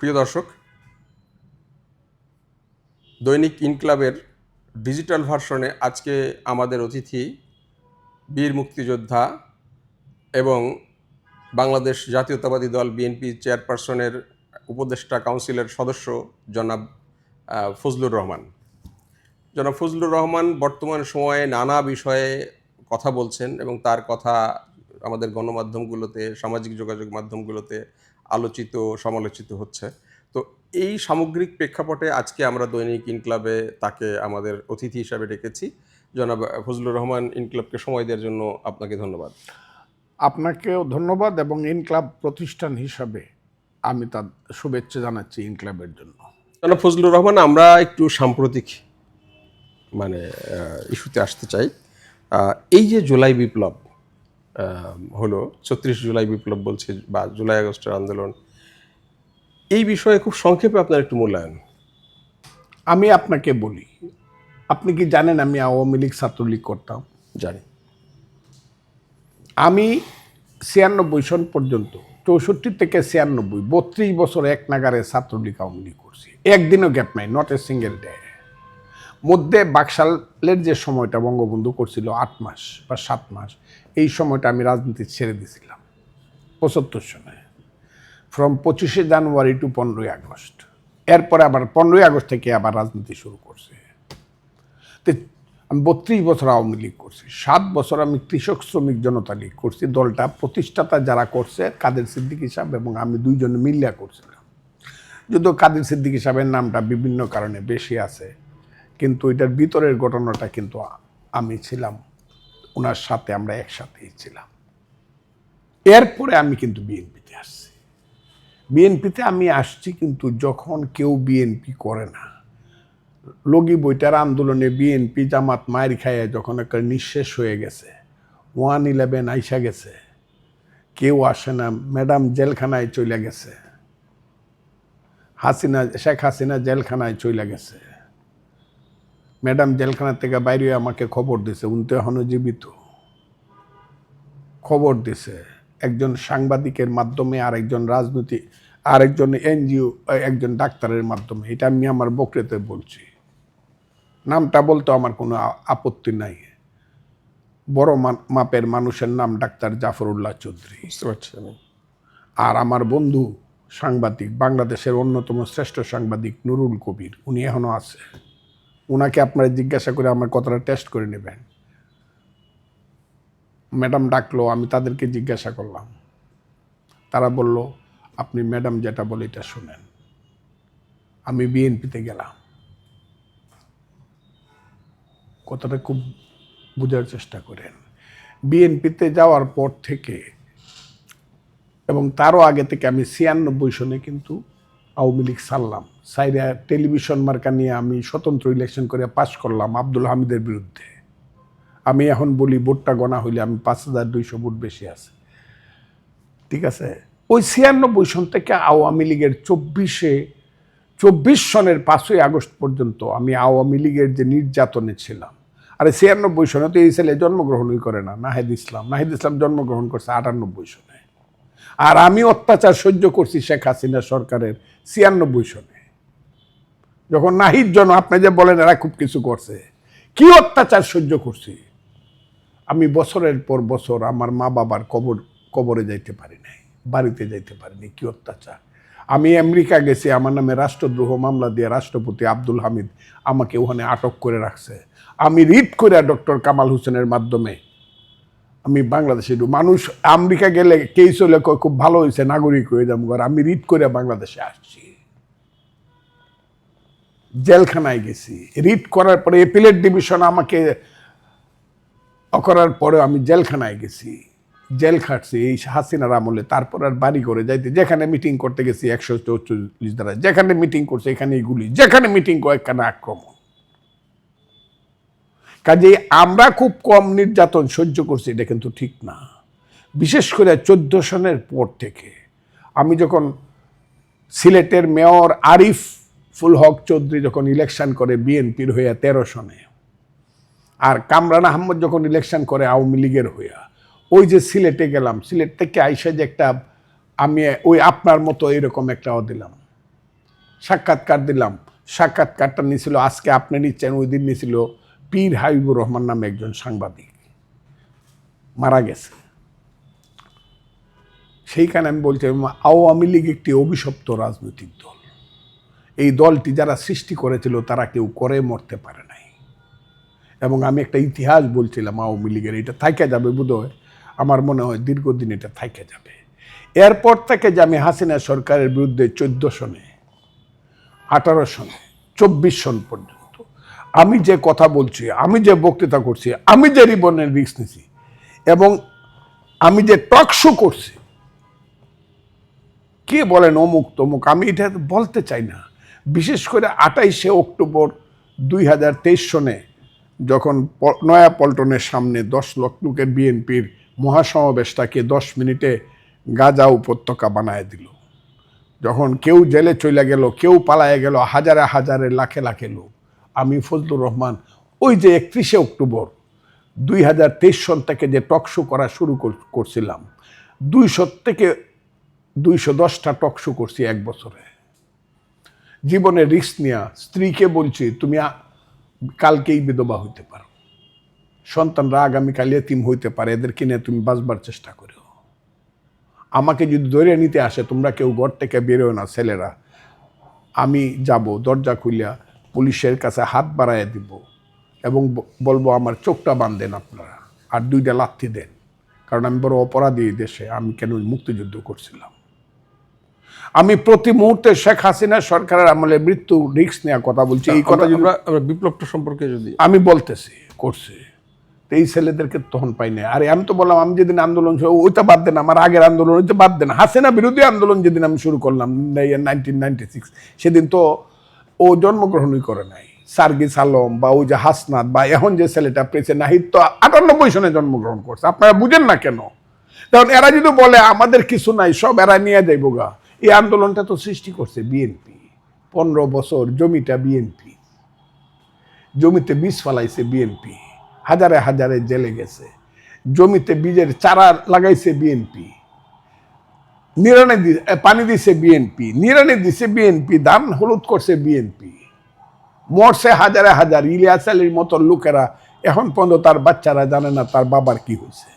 প্রিয় দর্শক, দৈনিক ইনক্লাবের ডিজিটাল ভার্সনে আজকে আমাদের অতিথি বীর মুক্তিযোদ্ধা এবং বাংলাদেশ জাতীয়তাবাদী দল বিএনপি চেয়ারপারসনের উপদেষ্টা কাউন্সিলের সদস্য জনাব ফজলুর রহমান। জনাব ফজলুর রহমান বর্তমান সময়ে নানা বিষয়ে কথা বলছেন এবং তার কথা আমাদের গণমাধ্যমগুলোতে, সামাজিক যোগাযোগ মাধ্যমগুলোতে আলোচিত সমালোচিত হচ্ছে। তো এই সামগ্রিক প্রেক্ষাপটে আজকে আমরা দৈনিক ইনক্লাবে তাকে আমাদের অতিথি হিসাবে ডেকেছি। জনাব ফজলুর রহমান ইনক্লাবকে সময় দেওয়ার জন্য আপনাকে ধন্যবাদ। আপনাকেও ধন্যবাদ এবং ইনক্লাব প্রতিষ্ঠান হিসাবে আমি তার শুভেচ্ছা জানাচ্ছি ইনক্লাবের জন্য। জনাব ফজলুর রহমান আমরা একটু সাম্প্রতিক মানে ইস্যুতে আসতে চাই। এই যে জুলাই বিপ্লব হলো ছত্রিশ জুলাই বিপ্লব বলছে বা জুলাই আগস্টের আন্দোলন। এই বিষয়ে খুব সংক্ষেপে আপনার একটু মূল্যায়ন। আমি আপনাকে বলি আপনি কি জানেন আমি আওয়ামী লীগ ছাত্রলীগ করতাম? জানি। আমি ছিয়ানব্বই সন পর্যন্ত চৌষট্টি থেকে ছিয়ানব্বই বত্রিশ বছর এক নাগারে ছাত্রলীগ আওয়ামী লীগ করছি। একদিনও গ্যাপ নাই নট এ সিঙ্গেল ডে মধ্যে বাকশালের যে সময়টা বঙ্গবন্ধু করছিল আট মাস বা সাত মাস এই সময়টা আমি রাজনীতি ছেড়ে দিয়েছিলাম, পঁচাত্তর সনে। ফ্রম পঁচিশে জানুয়ারি টু পনেরোই আগস্ট। এরপরে আবার পনেরোই আগস্ট থেকে আবার রাজনীতি শুরু করছে। তো আমি বত্রিশ বছর আওয়ামী লীগ করছি, সাত বছর আমি কৃষক শ্রমিক জনতা লীগ করছি, দলটা প্রতিষ্ঠাতা যারা করছে, কাদের সিদ্দিকী সাহেব এবং আমি দুইজনে মিলিয়া করছিলাম। যদিও কাদের সিদ্দিকী সাহেবের নামটা বিভিন্ন কারণে বেশি আছে, কিন্তু এটার ভিতরের ঘটনাটা কিন্তু আমি ছিলাম ওনার সাথে আমরা একসাথেই ছিলাম। এরপরে আমি কিন্তু বিএনপিতে আসছি। বিএনপিতে আমি আসছি কিন্তু যখন কেউ বিএনপি করে না। লগি বইটার আন্দোলনে বিএনপি জামাত মায়ের খাইয়ে যখন একটা নিঃশেষ হয়ে গেছে, ওয়ান ইলেভেন আইসা গেছে, কেউ আসে না, ম্যাডাম জেলখানায় চলে গেছে, হাসিনা, শেখ হাসিনা জেলখানায় চলে গেছে। ম্যাডাম জেলখানা থেকে বাইরে আমাকে খবর দিছে উনি তো এখনও জীবিত। খবর দিছে একজন সাংবাদিকের মাধ্যমে আর একজন রাজনৈতিক আর একজন এনজিও একজন ডাক্তারের মাধ্যমে। এটা আমি আমার বকরেতে বলছি। নামটা বলতে আমার কোনো আপত্তি নাই। বড় মাপের মানুষের নাম ডাক্তার জাফরুল্লাহ চৌধুরী। আর আমার বন্ধু সাংবাদিক বাংলাদেশের অন্যতম শ্রেষ্ঠ সাংবাদিক নুরুল কবির উনি এখনও আছে। ওনাকে আপনারা জিজ্ঞাসা করে আমার কথাটা টেস্ট করে নেবেন। ম্যাডাম ডাকলো, আমি তাদেরকে জিজ্ঞাসা করলাম। তারা বলল, আপনি ম্যাডাম যেটা বলে এটা শুনেন। আমি বিএনপিতে গেলাম। কথাটা খুব বোঝার চেষ্টা করেন। বিএনপিতে যাওয়ার পর থেকে এবং তারও আগে থেকে আমি ছিয়ানব্বই সনে কিন্তু আওয়ামী লীগ সারলাম সাইরা টেলিভিশন মার্কা নিয়ে আমি স্বতন্ত্র ইলেকশন করে পাশ করলাম আব্দুল হামিদের বিরুদ্ধে। আমি এখন বলি, ভোটটা গণা হইলে আমি পাঁচ হাজার দুইশো ভোট বেশি আছে। ঠিক আছে? ওই ছিয়ানব্বই সন থেকে আওয়ামী লীগের চব্বিশে, চব্বিশ সনের পাঁচই আগস্ট পর্যন্ত আমি আওয়ামী লীগের যে নির্যাতনে ছিলাম। আরে ছিয়ানব্বই সনে তো এই ছেলে জন্মগ্রহণই করে না, নাহিদ ইসলাম। নাহিদ ইসলাম জন্মগ্রহণ করছে আটানব্বই সনে। আর আমি অত্যাচার সহ্য করছি শেখ হাসিনা সরকারের ছিয়ানব্বই সনে। যখন নাহিদ জন আপনি যে বলেন, এরা খুব কিছু করছে। কি অত্যাচার সহ্য করছি? আমি বছরের পর বছর আমার মা বাবার কবর, কবরে যাইতে পারি নাই, বাড়িতে যাইতে পারিনি। কি অত্যাচার? আমি আমেরিকা গেছি, আমার নামে রাষ্ট্রদ্রোহ মামলা দিয়ে রাষ্ট্রপতি আব্দুল হামিদ আমাকে ওখানে আটক করে রাখছে। আমি রিট করে ডক্টর কামাল হোসেনের মাধ্যমে আমি বাংলাদেশে মানুষ আমেরিকা গেলে চলে কয়, খুব ভালো হয়েছে নাগরিক হয়ে যাব আর আমি রিট করে বাংলাদেশে আসছি। জেলখানায় গেছি। রিট করার পরে এপিলেট ডিভিশন আমাকে করার পরে আমি জেলখানায় গেছি। জেল খাটছি এই হাসিনার আমলে, তারপর আর বাড়ি করে যাইতে। যেখানে মিটিং করতে গেছি একশো চৌচল্লিশ দ্বারা যেখানে মিটিং করছে এখানেই গুলি। যেখানে মিটিং করে এখানে আক্রমণ। কাজেই আমরা খুব কম নির্যাতন সহ্য করছি, এটা কিন্তু ঠিক না। বিশেষ করে চোদ্দ সনের পর থেকে আমি যখন সিলেটের মেয়র আরিফ ফুল হক চৌধুরী যখন ইলেকশন করে বিএনপির হইয়া তেরো সনে, আর কামরান আহমদ যখন ইলেকশন করে আওয়ামী লীগের হইয়া, ওই যে সিলেটে গেলাম, সিলেট থেকে আইসা যে একটা আমি ওই আপনার মতো এরকম একটা দিলাম। সাক্ষাৎকার দিলাম। সাক্ষাৎকারটা নিয়েছিল আজকে আপনি নিচ্ছেন, ওই দিন নিয়েছিল পীর হাবিবুর রহমান নামে একজন সাংবাদিক মারা গেছে। সেইখানে আমি বলছি, আওয়ামী লীগ একটি অভিশপ্ত রাজনৈতিক দল। এই দলটি যারা সৃষ্টি করেছিল, তারা কেউ করে মরতে পারে নাই। এবং আমি একটা ইতিহাস বলছিলাম আওয়ামী লীগের, এটা থাইকে যাবে বোধহয় আমার মনে হয় দীর্ঘদিন এটা থাইকে যাবে। এরপর থেকে যে আমি হাসিনা সরকারের বিরুদ্ধে চোদ্দ সনে, আঠারো সনে, চব্বিশ সন পর্যন্ত আমি যে কথা বলছি, আমি যে বক্তৃতা করছি, আমি যে রিবনের রিস্ক নিছি এবং আমি যে টক শো করছি, কে বলেন অমুক তমুক, আমি এটা বলতে চাই না। বিশেষ করে আটাইশে অক্টোবর দুই হাজার তেইশ সনে যখন নয়া পল্টনের সামনে দশ লক্ষ লোকের বিএনপির মহাসমাবেশটাকে দশ মিনিটে গাজা উপত্যকা বানায় দিল। যখন কেউ জেলে চলে গেল, কেউ পালায় গেল, হাজারে হাজারে লাখে লাখে লোক। আমি ফজলুর রহমান, ওই যে একত্রিশে অক্টোবর দুই হাজার তেইশ সন থেকে যে টক শো করা শুরু কর- করছিলাম, দুইশো থেকে দুইশো দশটা টক শো করছি এক বছরে। জীবনে রিস্ক নিয়া স্ত্রীকে বলছি, তুমি কালকেই বিধবা হইতে পারো। সন্তানরা আগামীকাল এতিম হইতে পারে, এদেরকে নিয়ে তুমি বাঁচবার চেষ্টা করো আমাকে যদি ধরে নিতে আসে, তোমরা কেউ ঘর থেকে বেরোয় না, ছেলেরা। আমি যাব, দরজা খুলিয়া পুলিশের কাছে হাত বাড়াইয়া দিব এবং বলব আমার চোখটা বাঁধেন আপনারা আর দুইটা লাথি দেন। কারণ আমি বড় অপরাধী দেশে আমি কেন মুক্তিযুদ্ধ করছিলাম? আমি প্রতি মুহূর্তে শেখ হাসিনা সরকারের আমলে মৃত্যু রিস্ক নেওয়ার কথা বলছি। এই কথা আমরা- যদি বিপ্লবটা সম্পর্কে যদি আমি বলতেছি করছে। তো এই ছেলেদেরকে তখন পাই না আরে আমি তো বললাম আমি যেদিন আন্দোলন ওইটা বাদ দেন আমার আগের আন্দোলন ওইটা বাদ দেন। হাসিনা বিরোধী আন্দোলন যেদিন আমি শুরু করলাম নাইনটিন নাইনটি সিক্স সেদিন তো ও জন্মগ্রহণই করে নাই। সার্গিস আলম বা ওই যে হাসনাত বা এখন যে ছেলেটা পেয়েছে নাহিদ তো আটানব্বই সনে জন্মগ্রহণ করছে। আপনারা বুঝেন না কেন? কারণ এরা যদি বলে, আমাদের কিছু নাই, সব এরা নিয়ে যাইব গা। এই আন্দোলনটা তো সৃষ্টি করছে বিএনপি পনেরো বছর জমিটা বিএনপি জমিতে বীজ ফলাইছে বিএনপি হাজারে হাজারে জেলে গেছে। জমিতে বীজের চারা লাগাইছে বিএনপি নিরানে পানি দিছে বিএনপি নিরানে দিছে বিএনপি ধান হলুদ করছে বিএনপি মরছে হাজারে হাজার ইলিয়াস আলীর মতো লোকেরা। এখন পর্যন্ত তার বাচ্চারা জানে না তার বাবার কি হয়েছে।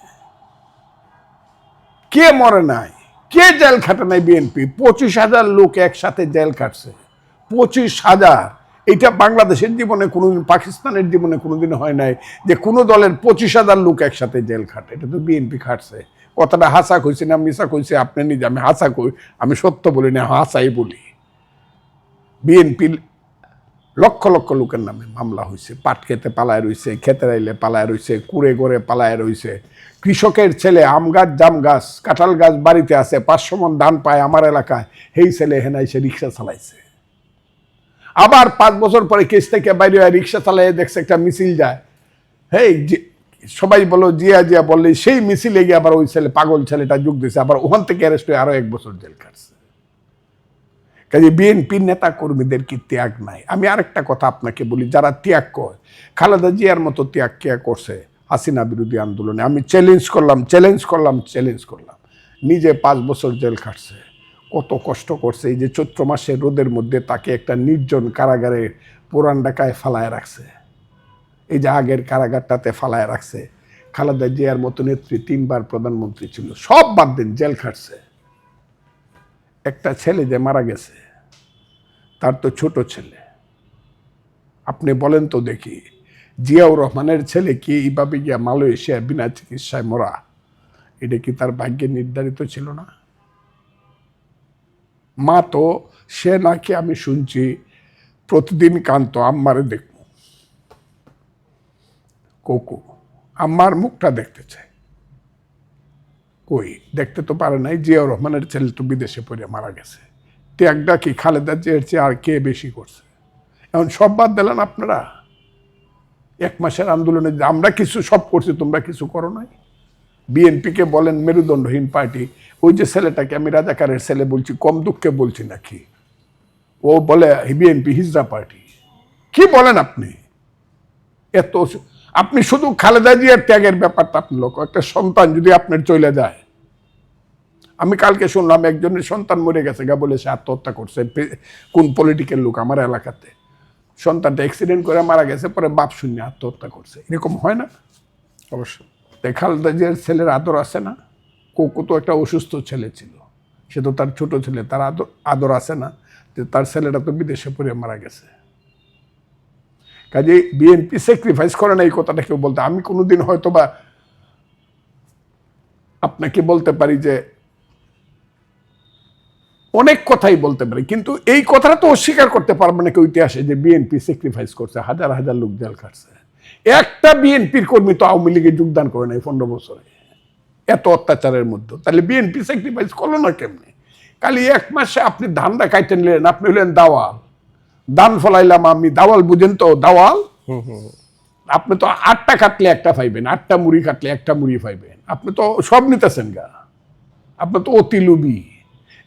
কে মরে নাই? কে জেল খাটে নাই বিএনপি পঁচিশ হাজার লোক একসাথে জেল কাটছে পঁচিশ হাজার। এটা বাংলাদেশের জীবনে কোনোদিন, পাকিস্তানের জীবনে কোনোদিন হয় নাই যে কোনো দলের পঁচিশ হাজার লোক একসাথে জেল খাটে। এটা তো বিএনপি খাটছে। কথাটা হাসা কইছে না মিশা কইছে, আপনি নিজে আমি হাসা কই, আমি সত্য বলি না হাসাই বলি। বিএনপি লক্ষ লক্ষ লোকের নামে মামলা হয়েছে পাট খেতে পালায় রইছে, খেতে রাইলে পালায় রইছে, কুড়ে গড়ে পালায় রইছে। কৃষকের ছেলে আম গাছ, জাম গাছ, কাঁঠাল গাছ বাড়িতে আছে, পাঁচশো মন ধান পায় আমার এলাকায়, সেই ছেলে হেনাই সে রিক্সা চালাইছে। আবার পাঁচ বছর পরে কেস থেকে বাইরে হয় রিক্সা চালাই দেখছে একটা মিছিল যায়। হেই সবাই বলো, জিয়া জিয়া বললে, সেই মিছিলে গিয়ে আবার ওই ছেলে, পাগল ছেলেটা যোগ দিয়েছে আবার ওখান থেকে অ্যারেস্ট হয়ে আরও এক বছর জেল কাটছে কাজে বিএনপির নেতা কর্মীদের কি ত্যাগ নাই? আমি আরেকটা কথা আপনাকে বলি, যারা ত্যাগ করে, খালেদা জিয়ার মতো ত্যাগ কে করছে হাসিনা বিরোধী আন্দোলনে? আমি চ্যালেঞ্জ করলাম চ্যালেঞ্জ করলাম চ্যালেঞ্জ করলাম। নিজে পাঁচ বছর জেল খাটছে। কত কষ্ট করছে, এই যে চৈত্র মাসের রোদের মধ্যে তাকে একটা নির্জন কারাগারে পুরান ডাকায় ফালায় রাখছে। এই যে আগের কারাগারটাতে ফালায় রাখছে। খালেদা জিয়ার মতো নেত্রী তিনবার প্রধানমন্ত্রী ছিল, সব বাদ দিন, জেল খাটছে। একটা ছেলে যে মারা গেছে, তার তো ছোট ছেলে। আপনি বলেন তো দেখি, জিয়াউর রহমানের ছেলে কি এইভাবে গিয়া মালয়েশিয়া বিনা চিকিৎসায় মরা? এটা কি তার ভাগ্যে নির্ধারিত ছিল না? মা তো, সে নাকি আমি শুনছি, প্রতিদিন কান্ত আম্মারে দেখব কোকো। আম্মার মুখটা দেখতে চায়। কই? দেখতে তো পারে নাই, জিয়াউর রহমানের ছেলে তো বিদেশে পড়ে মারা গেছে। ত্যাগটা কি খালেদা জিয়ার চেয়ে আর কে বেশি করছে? এখন সব বাদ দিলেন আপনারা? এক মাসের আন্দোলনে আমরা কিছু সব করছি, তোমরা কিছু করো নাই? বিএনপিকে বলেন মেরুদণ্ডহীন পার্টি, ওই যে ছেলেটাকে আমি রাজাকারের ছেলে বলছি, কম দুঃখে বলছি নাকি? ও বলে বিএনপি হিজড়া পার্টি। কি বলেন আপনি? এত আপনি শুধু খালেদা জিয়ার ত্যাগের ব্যাপারটা আপনি লোক একটা সন্তান যদি আপনার চলে যায়, আমি কালকে শুনলাম একজনের সন্তান মরে গেছে গা বলে সে আত্মহত্যা করছে কোন পলিটিক্যাল লোক আমার এলাকাতে। সন্তানটা অ্যাক্সিডেন্ট করে মারা গেছে, পরে বাপ শূন্য আত্মহত্যা করছে। এরকম হয় না? অবশ্যই তাই খালেদা জিয়ার ছেলের আদর আছে না? কোকো তো একটা অসুস্থ ছেলে ছিল। সে তো তার ছোট ছেলে, তার আদর আদর আছে না? যে তার ছেলেটা তো বিদেশে পড়ে মারা গেছে। কাজে বিএনপি স্যাক্রিফাইস করে না এই কথাটা কেউ বলতে। আমি কোনোদিন হয়তো বা আপনাকে বলতে পারি যে অনেক কথাই বলতে পারি, কিন্তু এই কথাটা তো অস্বীকার করতে পারবে না কেউ ইতিহাসে যে বিএনপি স্যাক্রিফাইস করছে, হাজার হাজার লোক জেল খাটছে। একটা বিএনপির কর্মী তো আওয়ামী লীগে যোগদান করে নাই পনেরো বছরে। এত অত্যাচারের মধ্যে। তাহলে বিএনপি স্যাক্রিফাইস করল না কেমনি? কালি এক মাসে আপনি ধানটা কাইটে নিলেন, আপনি হলেন দাওয়াল ধান ফলাইলাম আমি দাওয়াল বুঝেন তো দাওয়াল। আপনি তো আটটা কাটলে একটা পাইবেন আটটা মুড়ি কাটলে একটা মুড়ি পাইবেন। আপনি তো সব নিতেছেন গা। আপনি তো অতি লুবি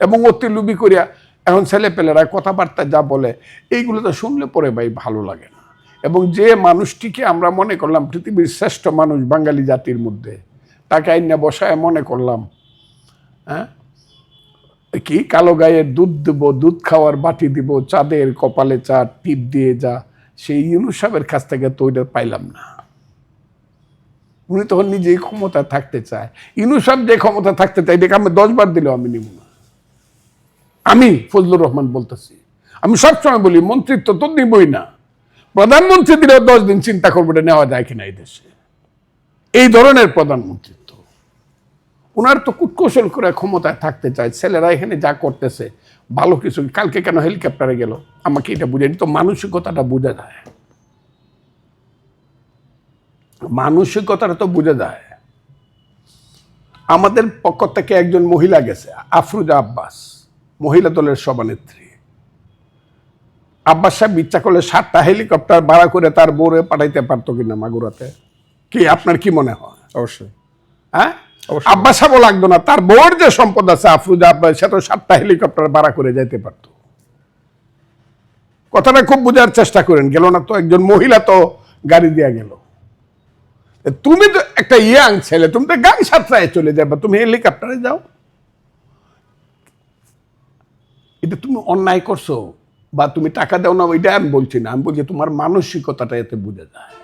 এবং অতি লুবি করিয়া এখন ছেলেপেলেরা কথাবার্তা যা বলে এইগুলো তো শুনলে পরে ভাই ভালো লাগে না। এবং যে মানুষটিকে আমরা মনে করলাম পৃথিবীর শ্রেষ্ঠ মানুষ বাঙালি জাতির মধ্যে তাকে আইনা বসায় মনে করলাম হ্যাঁ? কি? কালো গায়ের দুধ দেব, দুধ খাওয়ার বাটি দিব, চাঁদের কপালে চা, টিপ দিয়ে যা। সেই ইউনুস সাহেবের কাছ থেকে তো ওইটা পাইলাম না। উনি তখন নিজেই ক্ষমতা থাকতে চায়। যে ক্ষমতা থাকতে চায়, এটাকে আমি দশবার দিলেও আমি নিব না। আমি ফজলুর রহমান বলতেছি। আমি সবসময় বলি, মন্ত্রিত্ব তো নিবই না। প্রধানমন্ত্রী দিলেও দশ দিন চিন্তা করব, এটা নেওয়া যায় কিনা এই দেশে। এই ধরনের প্রধানমন্ত্রিত্ব ওনার তো কুটকৌশল করে ক্ষমতায় থাকতে চায় ছেলেরা এখানে যা করতেছে ভালো কিছু কালকে কেন হেলিকপ্টারে গেল? আমাকে এটা বুঝে তো মানসিকতাটা বোঝা যায়। মানসিকতাটা তো বোঝা যায়। আমাদের পক্ষ থেকে একজন মহিলা গেছে আফরুজা আব্বাস মহিলা দলের সভানেত্রী। আব্বাস সাহেব ইচ্ছা করলে সাতটা হেলিকপ্টার ভাড়া করে তার বোরে পাঠাইতে পারতো কিনা মাগুরাতে? কি আপনার কি মনে হয়? অবশ্যই। হ্যাঁ। লাগতো না। তার বউর যে সম্পদ আছে, আফরুজা আব্বাস সাতটা হেলিকপ্টার ভাড়া করে যাইতে পারতো। কথাটা খুব বোঝার চেষ্টা করেন। গেল না তো, একজন মহিলা তো গাড়ি দিয়া গেল। তুমি তো একটা ইয়াং ছেলে, তুমি তো গাড়ি সাতটায় চলে যাবে, তুমি হেলিকপ্টারে যাও। এটা তুমি অন্যায় করছ, বা তুমি টাকা দাও না, ওইটা আমি বলছি না। আমি বলছি তোমার মানসিকতাটা এতে বোঝা যায়।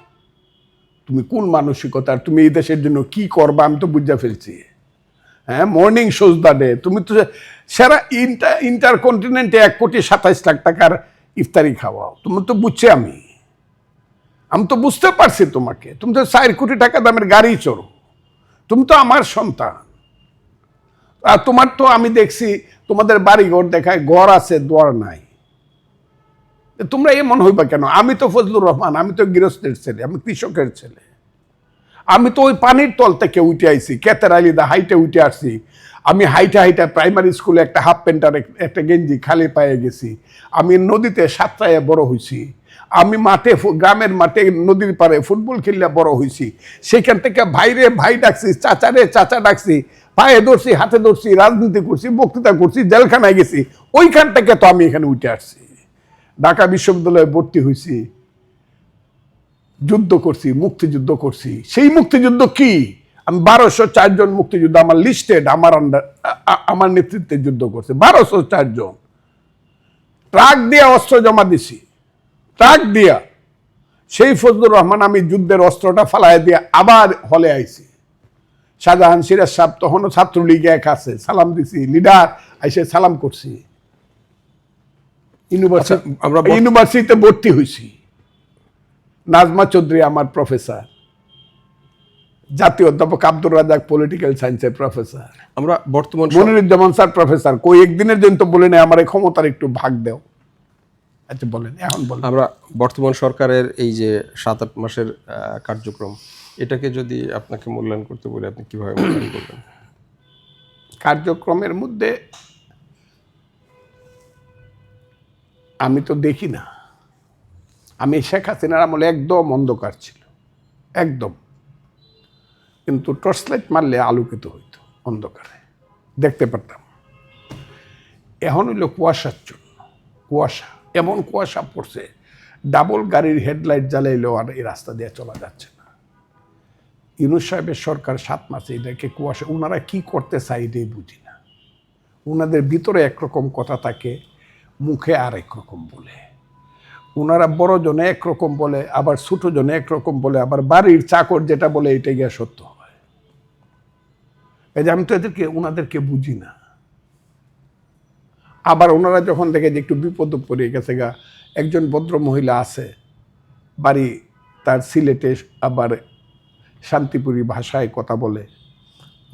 তুমি কোন মানসিকতার, তুমি এই দেশের জন্য কি করবা, আমি তো বুঝা ফেলছি। হ্যাঁ মর্নিং শোজ দ্য ডে তুমি তো সারা ইন্টার ইন্টার কন্টিনেন্টে এক কোটি সাতাইশ লাখ টাকার ইফতারি খাওয়াও। তুমি তো বুঝছি আমি। আমি তো বুঝতে পারছি তোমাকে। তুমি তো চার কোটি টাকা দামের গাড়ি চড়ো তুমি তো আমার সন্তান। আর তোমার তো আমি দেখছি, তোমাদের বাড়ি ঘর দেখায় ঘর আছে, দোয়ার নাই। তোমরা এমন হইবা কেন? আমি তো ফজলুর রহমান, আমি তো গৃহস্থের ছেলে, আমি কৃষকের ছেলে। আমি তো ওই পানির তল থেকে উঠে আইছি কেতের আলিদা হাইটে উঠে আসছি। আমি হাইটে হাইটে প্রাইমারি স্কুলে একটা হাফ প্যান্টার, একটা গেঞ্জি খালি পায়ে গেছি। আমি নদীতে সাতটায় বড় হয়েছি আমি মাঠে গ্রামের মাঠে নদীর পাড়ে ফুটবল খেললে বড় হয়েছি সেখান থেকে ভাইরে ভাই ডাকছি, চাচারে চাচা ডাকছি, পায়ে ধরছি, হাতে ধরছি, রাজনীতি করছি, বক্তৃতা করছি, জেলখানায় গেছি। ওইখান থেকে তো আমি এখানে উঠে আসছি। ঢাকা বিশ্ববিদ্যালয়ে ভর্তি হয়েছি যুদ্ধ করছি, মুক্তিযুদ্ধ করছি। সেই মুক্তিযুদ্ধ কি? আমি বারোশো চারজন মুক্তিযুদ্ধ আমার লিস্টেড আমার আন্ডার আমার নেতৃত্বে যুদ্ধ করছে। বারোশো চারজন ট্রাক দিয়ে অস্ত্র জমা দিছি। ট্রাক দিয়া সেই ফজলুর রহমান আমি যুদ্ধের অস্ত্রটা ফালাই দিয়ে আবার হলে আইছি। শাহজাহান সিরাজ সাহেব তখনও ছাত্রলীগে এক আছে, সালাম দিছি, লিডার, আইসে সালাম করছি। ইউনিভার্সিটি আচ্ছা, আমরা ইউনিভার্সিটিতে ভর্তি হয়েছি। নাজমা চৌধুরী আমার প্রফেসর জাতীয় অধ্যাপক আব্দুর রাজাক পলিটিক্যাল সায়েন্সের প্রফেসর আমরা বর্তমান মনিরুজ্জামান স্যার প্রফেসর কই একদিনের জন্য তো বলে নেই আমার এই ক্ষমতার একটু ভাগ দেও। আচ্ছা বলেন এখন বলেন। আমরা বর্তমান সরকারের এই যে সাত আট মাসের কার্যক্রম এটাকে যদি আপনাকে মূল্যায়ন করতে বলে আপনি কীভাবে মূল্যায়ন করবেন? কার্যক্রমের মধ্যে আমি তো দেখি না। আমি শেখ হাসিনার আমলে একদম অন্ধকার ছিল। একদম। কিন্তু টর্চ লাইট মারলে আলোকিত হইতো অন্ধকারে। দেখতে পারতাম। এখন হইল কুয়াশার জন্য। কুয়াশা, এমন কুয়াশা পড়ছে, ডাবল গাড়ির হেডলাইট জ্বালাইলেও আর এই রাস্তা দিয়ে চলা যাচ্ছে না। ইউনুস সাহেবের সরকার সাত মাসে এটাকে কুয়াশা ওনারা কি করতে চাই এটাই বুঝি না। ওনাদের ভিতরে একরকম কথা থাকে মুখে আর একরকম বলে। ওনারা বড় জনে একরকম বলে, আবার ছোট জনে একরকম বলে, আবার বাড়ির চাকর যেটা বলে এটা গিয়ে সত্য হয়। এই যে আমি তো এদেরকে ওনাদেরকে বুঝি না। আবার ওনারা যখন দেখে যে একটু বিপদ পড়ে গেছে গা, একজন ভদ্র মহিলা আছে, বাড়ি তার সিলেটে আবার শান্তিপুরী ভাষায় কথা বলে,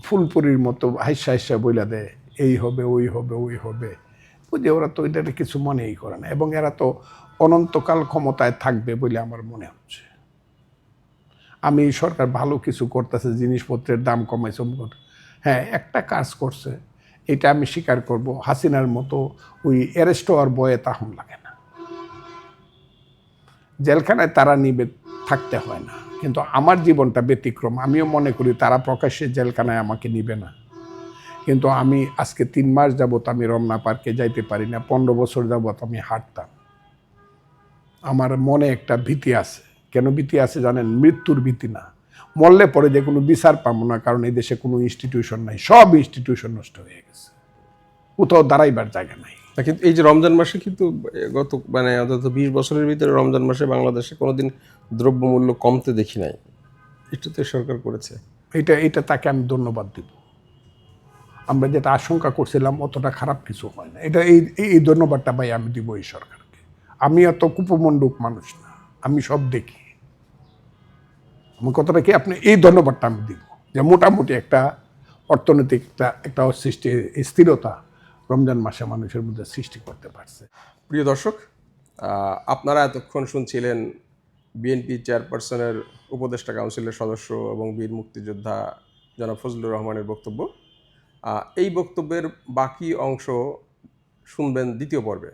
ফুলপুরির মতো হাইসা হাইসা বইলা দেয়, এই হবে, ওই হবে ওই হবে। বুঝে ওরা তো এটা কিছু মনেই করে না এবং এরা তো অনন্তকাল ক্ষমতায় থাকবে বলে আমার মনে হচ্ছে। আমি সরকার ভালো কিছু করতেছে, জিনিসপত্রের দাম কমাইছে হ্যাঁ একটা কাজ করছে, এটা আমি স্বীকার করব, হাসিনার মতো ওই অ্যারেস্ট হওয়ার বয়ে তাহন লাগে না। জেলখানায় তারা নিবে, থাকতে হয় না। কিন্তু আমার জীবনটা ব্যতিক্রম, আমিও মনে করি তারা প্রকাশ্যে জেলখানায় আমাকে নিবে না। কিন্তু আমি আজকে তিন মাস যাবত আমি রমনা পার্কে যাইতে পারি না পনেরো বছর যাবত আমি হাঁটতাম। আমার মনে একটা ভীতি আছে। কেন ভীতি আছে জানেন? মৃত্যুর ভীতি না। মরলে পরে যে কোনো বিচার পাবো না কারণ এই দেশে কোনো ইনস্টিটিউশন নাই। সব ইনস্টিটিউশন নষ্ট হয়ে গেছে। কোথাও দাঁড়াইবার জায়গা নাই। কিন্তু এই যে রমজান মাসে কিন্তু গত মানে অন্তত বিশ বছরের ভিতরে রমজান মাসে বাংলাদেশে কোনোদিন দ্রব্যমূল্য কমতে দেখি নাই। এটা তো সরকার করেছে। এটা এটা তাকে আমি ধন্যবাদ দিব। আমরা যেটা আশঙ্কা করছিলাম, অতটা খারাপ কিছু হয় না। এটা এই, এই- ধন্যবাদটা ভাই আমি দিব এই সরকারকে। আমি এত কুপমণ্ডুক মানুষ না, আমি সব দেখি। আমার কথাটা কি, আপনি এই ধন্যবাদটা আমি দিব যে মোটামুটি একটা অর্থনৈতিক একটা সৃষ্টি, স্থিরতা রমজান মাসে মানুষের মধ্যে সৃষ্টি করতে পারছে। প্রিয় দর্শক আপনারা এতক্ষণ শুনছিলেন বিএনপি চেয়ারপারসনের উপদেষ্টা কাউন্সিলের সদস্য এবং বীর মুক্তিযোদ্ধা জনাব ফজলুর রহমানের বক্তব্য। এই বক্তব্যের বাকি অংশ শুনবেন দ্বিতীয় পর্বে।